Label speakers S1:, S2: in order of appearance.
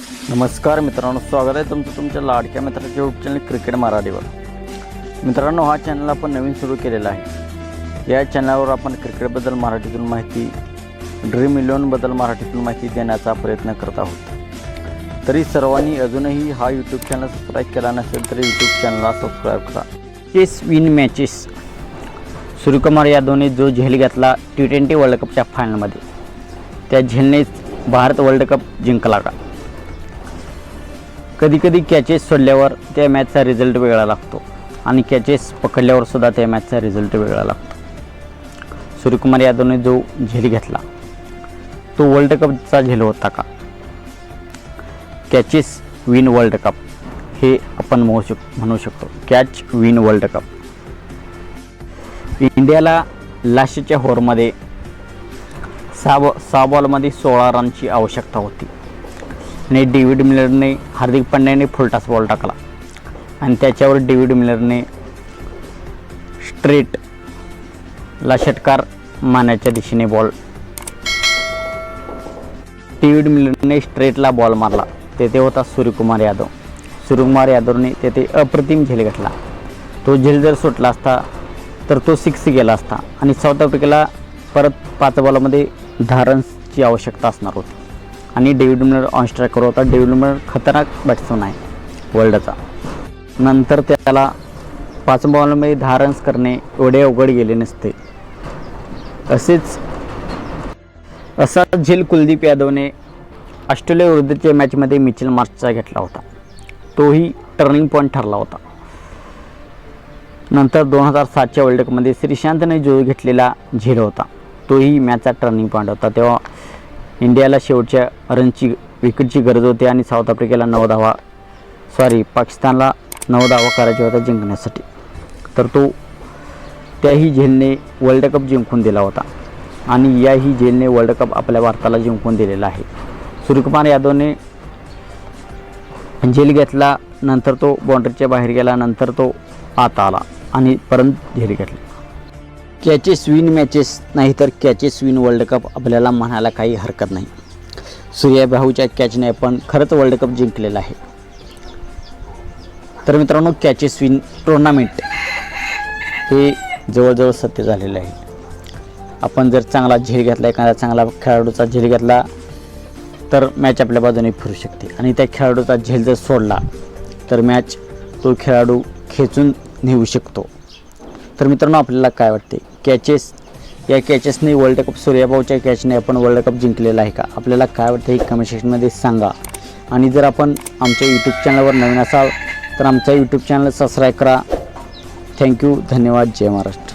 S1: नमस्कार मित्रांनो स्वागत आहे तुमचं तुमच्या लाडक्या मित्राच्या यूट्यूब चॅनल क्रिकेट मराठीवर मित्रांनो हा चॅनल आपण नवीन सुरू केलेला आहे. या चॅनलवर आपण क्रिकेटबद्दल मराठीतून माहिती ड्रीम इलेवनबद्दल मराठीतून माहिती देण्याचा प्रयत्न करत आहोत. तरी सर्वांनी अजूनही हा यूट्यूब चॅनल सबस्क्राईब केला नसेल तरी यूट्यूब चॅनलला सबस्क्राईब करा. चेस विन मॅचेस सूर्यकुमार यादवने जो झेल घेतला टी ट्वेंटी वर्ल्ड कपच्या फायनलमध्ये त्या झेलनेच भारत वर्ल्ड कप जिंकला का? कधीकधी कॅचेस सोडल्यावर त्या मॅचचा रिझल्ट वेगळा लागतो. आणि कॅचेस पकडल्यावर सुद्धा त्या मॅचचा रिझल्ट वेगळा लागतो. सूर्यकुमार यादवने जो झेल घेतला तो वर्ल्ड कपचा झेल होता का? कॅचेस विन वर्ल्ड कप हे आपण म्हणू शक म्हणू शकतो. कॅच विन वर्ल्ड कप इंडियाला लास्टच्या होरमध्ये सहा सहा बॉलमध्ये सोळा रनची आवश्यकता होती. आणि डेव्हिड मिलरने हार्दिक पांड्याने फुलटास बॉल टाकला. आणि त्याच्यावर डेव्हिड मिलरने स्ट्रेटला षटकार मारण्याच्या दिशेने बॉल डेव्हिड मिलरने स्ट्रेटला बॉल मारला. तेथे होता सूर्यकुमार यादव. सूर्यकुमार यादवने तेथे अप्रतिम झेल घेतला. तो झेल जर सुटला असता तर तो सिक्स गेला असता. आणि साऊथ आफ्रिकेला परत पाच बॉलमध्ये धारणची आवश्यकता असणार होती. आणि डेव्हिड मिलर ऑन होता. डेव्हिड मिलर खतरनाक बॅट्समन आहे वर्ल्डचा नंतर त्याला पाच बॉलमध्ये दहा रन्स करणे एवढे अवघड गेले नसते. असेच असा झेल कुलदीप यादवने ऑस्ट्रेलियाविरुद्धच्या मॅचमध्ये मिचेल मार्चचा घेतला होता. तोही टर्निंग पॉईंट ठरला होता. नंतर दोन हजार सातच्या वर्ल्ड कपमध्ये श्रीशांतने जो घेतलेला झेल होता तोही मॅचचा टर्निंग पॉईंट होता. तेव्हा इंडियाला शेवटच्या रनची विकेटची गरज होती आणि साऊथ आफ्रिकेला नऊ धावा सॉरी पाकिस्तानला नऊ धावा करायच्या होत्या जिंकण्यासाठी. तर तो त्याही झेलने वर्ल्ड कप जिंकून दिला होता. आणि याही झेलने वर्ल्ड कप आपल्या भारताला जिंकून दिलेला आहे. सूर्यकुमार यादवने झेल घेतला नंतर तो बाउंड्रीच्या बाहेर गेला नंतर तो आत आला आणि परत झेल घेतला. कॅचेस विन मॅचेस नाही तर कॅचेस विन वर्ल्ड कप आपल्याला म्हणायला काही हरकत नाही. सूर्याभाऊच्या कॅचने आपण खरंच वर्ल्ड कप जिंकलेला आहे. तर मित्रांनो कॅचेस विन टुर्नामेंट हे जवळजवळ सत्य झालेलं आहे. आपण जर चांगला झेल घेतला एखादा चांगला खेळाडूचा झेल घेतला तर मॅच आपल्या बाजूने फिरू शकते. आणि त्या खेळाडूचा झेल जर सोडला तर मॅच तो खेळाडू खेचून नेऊ शकतो. तर मित्रांनो आपल्याला काय वाटते? कॅचेस या कॅचेसने वर्ल्ड कप सूर्याभाऊच्या कॅचने आपण वर्ल्ड कप जिंकलेला आहे का? आपल्याला काय वाटतं हे कमेंट सेक्शनमध्ये सांगा. आणि जर आपण आमच्या यूट्यूब चॅनलवर नवीन असाल तर आमचा यूट्यूब चॅनल सबस्क्राईब करा. थँक्यू धन्यवाद. जय महाराष्ट्र.